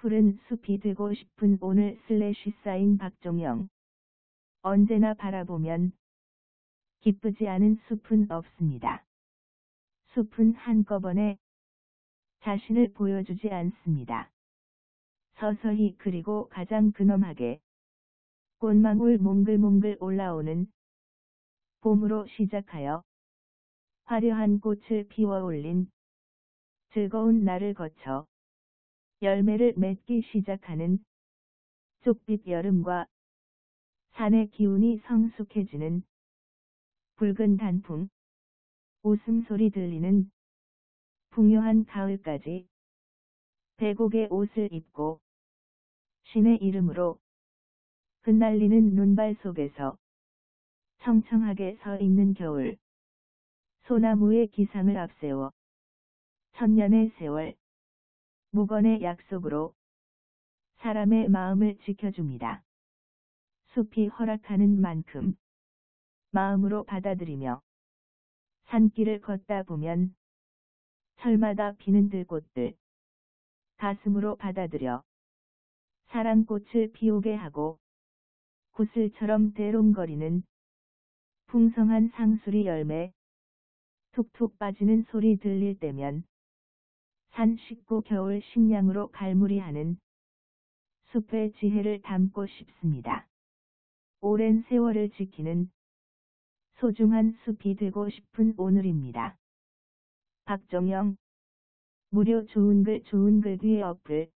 푸른 숲이 되고 싶은 오늘 슬래시 사인 박종영. 언제나 바라보면 기쁘지 않은 숲은 없습니다. 숲은 한꺼번에 자신을 보여주지 않습니다. 서서히 그리고 가장 근엄하게 꽃망울 몽글몽글 올라오는 봄으로 시작하여 화려한 꽃을 피워 올린 즐거운 날을 거쳐 열매를 맺기 시작하는 쪽빛 여름과 산의 기운이 성숙해지는 붉은 단풍, 웃음소리 들리는 풍요한 가을까지 배곡의 옷을 입고 신의 이름으로 흩날리는 눈발 속에서 청청하게 서 있는 겨울. 소나무의 기상을 앞세워 천년의 세월 무건의 약속으로 사람의 마음을 지켜줍니다. 숲이 허락하는 만큼 마음으로 받아들이며 산길을 걷다 보면 철마다 피는 들꽃들 가슴으로 받아들여 사랑꽃을 피우게 하고 구슬처럼 대롱거리는 풍성한 상수리 열매 툭툭 빠지는 소리 들릴 때면 산 식구 겨울 식량으로 갈무리하는 숲의 지혜를 담고 싶습니다. 오랜 세월을 지키는 소중한 숲이 되고 싶은 오늘입니다. 박정영 무료 좋은 글 좋은 글 뒤에 어플